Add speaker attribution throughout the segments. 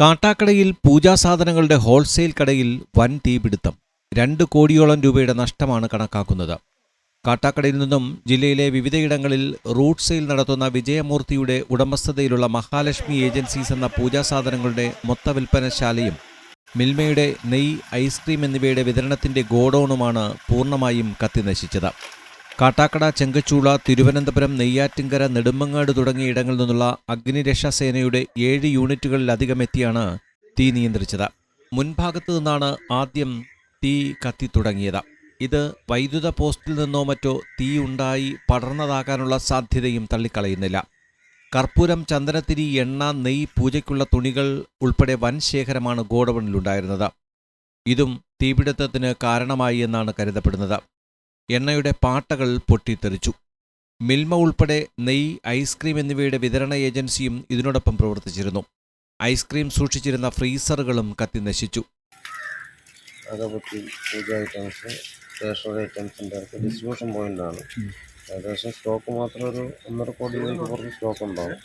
Speaker 1: കാട്ടാക്കടയിൽ പൂജാസാധനങ്ങളുടെ wholesale കടയിൽ വൻ തീപിടുത്തം. രണ്ട് കോടിയോളം രൂപയുടെ നഷ്ടമാണ് കണക്കാക്കുന്നത്. കാട്ടാക്കടയിൽ നിന്നും ജില്ലയിലെ വിവിധയിടങ്ങളിൽ റൂട്ട് സെയിൽ നടത്തുന്ന വിജയമൂർത്തിയുടെ ഉടമസ്ഥതയിലുള്ള മഹാലക്ഷ്മി ഏജൻസീസ് എന്ന പൂജാസാധനങ്ങളുടെ മൊത്ത വിൽപ്പനശാലയും മിൽമയുടെ നെയ് ഐസ്ക്രീം എന്നിവയുടെ വിതരണത്തിന്റെ ഗോഡൌണുമാണ് പൂർണമായും കത്തിനശിച്ചത്. കാട്ടാക്കട ചെങ്കച്ചൂള തിരുവനന്തപുരം നെയ്യാറ്റിങ്കര നെടുമങ്ങാട് തുടങ്ങിയ ഇടങ്ങളിൽ നിന്നുള്ള അഗ്നിരക്ഷാസേനയുടെ ഏഴ് യൂണിറ്റുകളിലധികം എത്തിയാണ് തീ നിയന്ത്രിച്ചത്. മുൻഭാഗത്ത് നിന്നാണ് ആദ്യം തീ കത്തിത്തുടങ്ങിയത് ഇത് വൈദ്യുത പോസ്റ്റിൽ നിന്നോ മറ്റോ തീ ഉണ്ടായി പടർന്നതാകാനുള്ള സാധ്യതയും തള്ളിക്കളയുന്നില്ല. കർപ്പൂരം ചന്ദനത്തിരി എണ്ണ നെയ് പൂജയ്ക്കുള്ള തുണികൾ ഉൾപ്പെടെ വൻ ശേഖരമാണ് ഗോഡവണിലുണ്ടായിരുന്നത് ഇതും തീപിടുത്തത്തിന് കാരണമായി എന്നാണ് കരുതപ്പെടുന്നത്. എണ്ണയുടെ പാട്ടകൾ പൊട്ടിത്തെറിച്ചു. മിൽമ ഉൾപ്പെടെ നെയ് ഐസ്ക്രീം എന്നിവയുടെ വിതരണ ഏജൻസിയും ഇതിനോടൊപ്പം പ്രവർത്തിച്ചിരുന്നു. ഐസ്ക്രീം സൂക്ഷിച്ചിരുന്ന ഫ്രീസറുകളും കത്തിനശിച്ചു
Speaker 2: നശിച്ചു. പൂജ ഐറ്റംസ് സ്റ്റേഷനറി ഐറ്റംസിന്റെ ഡിസ്ട്രിബ്യൂഷൻ പോയിന്റാണ് ഏകദേശം സ്റ്റോക്ക് മാത്രം ഒരു ഒന്നര കോടി രൂപയ്ക്ക് പുറത്ത് സ്റ്റോക്ക് ഉണ്ടാവും.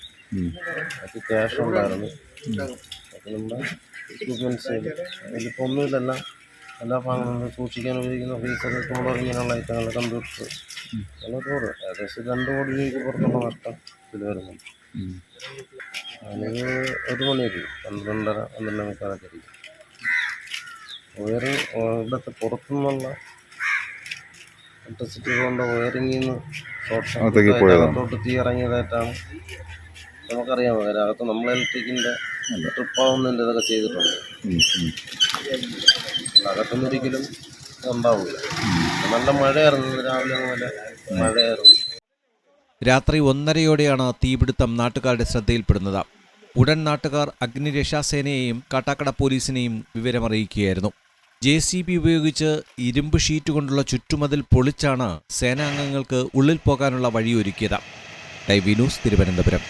Speaker 2: അത് ക്യാഷ് ഉണ്ടായിരുന്നു. അത് നമ്മുടെ എക്യുപ്മെന്റ്സ് എല്ലാ ഭാഗങ്ങളും സൂക്ഷിക്കാൻ ഉപയോഗിക്കുന്ന ഫ്രീസർ കൂളർ ഇങ്ങനെയുള്ള ഐറ്റങ്ങൾ കമ്പ്യൂട്ടർ അങ്ങനെ ടൂറ് ഏകദേശം രണ്ട് കോടി രൂപയ്ക്ക് പുറത്തുള്ള നഷ്ടം ഇതിൽ വരുന്നുണ്ട്. അതിന് ഒരു മണിയൊക്കെ. പന്ത്രണ്ടര പന്ത്രണ്ട് മണിക്കാലൊക്കെ ഇരിക്കും വയറിങ് ഇവിടുത്തെ പുറത്തുനിന്നുള്ള ഇലക്ട്രിസിറ്റി കൊണ്ട് വയറിങ്ങിൽ നിന്ന് ഷോർട്ട് തീ ഇറങ്ങിയതായിട്ടാണ് നമുക്കറിയാം അതിനകത്ത് നമ്മൾ ഇലക്ട്രിക്കിന്റെ ട്രിപ്പ് ആവുന്നതിന്റെ ഇതൊക്കെ ചെയ്തിട്ടുണ്ട്. അകത്തൊന്നും ഒരിക്കലും ഉണ്ടാവില്ല നല്ല മഴയായിരുന്നു രാവിലെ പോലെ മഴയായിരുന്നു.
Speaker 1: രാത്രി ഒന്നരയോടെയാണ് തീപിടുത്തം നാട്ടുകാരുടെ ശ്രദ്ധയിൽപ്പെടുന്നത്. ഉടൻ നാട്ടുകാർ അഗ്നിരക്ഷാസേനയെയും കാട്ടാക്കട പോലീസിനെയും വിവരമറിയിക്കുകയായിരുന്നു. ജെ സി ബി ഉപയോഗിച്ച് ഇരുമ്പ് ഷീറ്റ് കൊണ്ടുള്ള ചുറ്റുമതിൽ പൊളിച്ചാണ് സേനാംഗങ്ങൾക്ക് ഉള്ളിൽ പോകാനുള്ള വഴിയൊരുക്കിയത്. TV news Thiruvananthapuram.